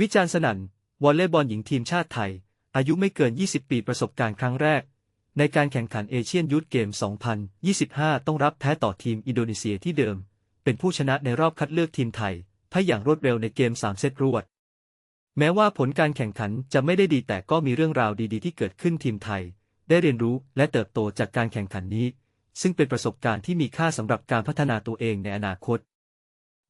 วิจารณ์สนั่นวอลเลย์บอลหญิงทีมชาติไทย อายุไม่เกิน 20 ปีประสบการณ์ครั้งแรก ในการแข่งขันเอเชียนยูทเกม 2025 ต้องรับแพ้ต่อทีมอินโดนีเซียที่เดิม เป็นผู้ชนะในรอบคัดเลือกทีมไทยพ่ายอย่างรวดเร็วในเกม 3 เซตรวด แม้ว่าผลการแข่งขันจะไม่ได้ดีแต่ก็มีเรื่องราวดีๆ ที่เกิดขึ้นทีมไทย ได้เรียนรู้และเติบโตจากการแข่งขันนี้ ซึ่งเป็นประสบการณ์ที่มีค่าสำหรับการพัฒนาตัวเองในอนาคต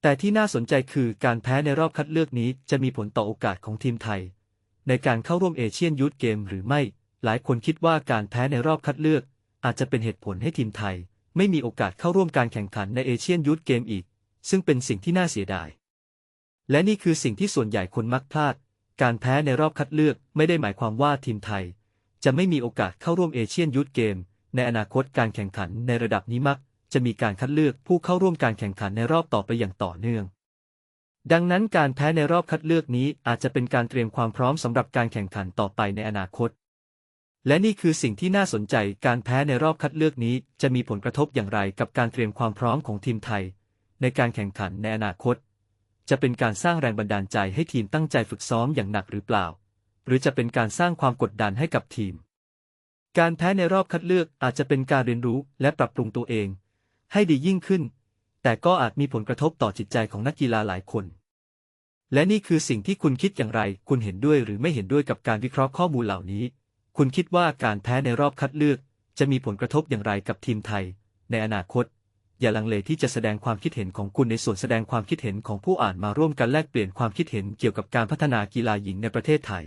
แต่ที่น่าสนใจคือการแพ้ในรอบคัดเลือกนี้จะมีผลต่อโอกาสของทีมไทย ในการเข้าร่วมเอเชียนยูทเกมหรือไม่ หลายคนคิดว่าการแพ้ในรอบคัดเลือก อาจจะเป็นเหตุผลให้ทีมไทย ไม่มีโอกาสเข้าร่วมการแข่งขันในเอเชียนยูทเกมอีก ซึ่งเป็นสิ่งที่น่าเสียดาย และนี่คือสิ่งที่ส่วนใหญ่คนมักพลาด การแพ้ในรอบคัดเลือกไม่ได้หมายความว่าทีมไทย จะไม่มีโอกาสเข้าร่วมเอเชียนยูทเกมในอนาคตการแข่งขันในระดับนี้มัก จะมีการคัดเลือกผู้เข้าร่วมการแข่งขันในรอบต่อไปอย่างต่อเนื่อง ดังนั้นการแพ้ในรอบคัดเลือกนี้อาจจะเป็นการเตรียมความพร้อมสำหรับการแข่งขันต่อไปในอนาคต และนี่คือสิ่งที่น่าสนใจการแพ้ในรอบคัดเลือกนี้ จะมีผลกระทบอย่างไรกับการเตรียมความพร้อมของทีมไทย ในการแข่งขันในอนาคต จะเป็นการสร้างแรงบันดาลใจให้ทีมตั้งใจฝึกซ้อมอย่างหนักหรือเปล่า หรือจะเป็นการสร้างความกดดันให้กับทีมการแพ้ในรอบคัดเลือกอาจจะเป็นการเรียนรู้และปรับปรุงตัวเอง ให้ดียิ่งขึ้น แต่ก็อาจมีผลกระทบต่อจิตใจของนักกีฬาหลายคน และนี่คือสิ่งที่คุณคิดอย่างไร คุณเห็นด้วยหรือไม่เห็นด้วยกับการวิเคราะห์ข้อมูลเหล่านี้ คุณคิดว่าการแพ้ในรอบคัดเลือก จะมีผลกระทบอย่างไรกับทีมไทย ในอนาคต อย่าลังเลที่จะแสดงความคิดเห็นของคุณในส่วนแสดงความคิดเห็นของผู้อ่านมาร่วมกันแลกเปลี่ยนความคิดเห็นเกี่ยวกับการพัฒนากีฬาหญิงในประเทศไทย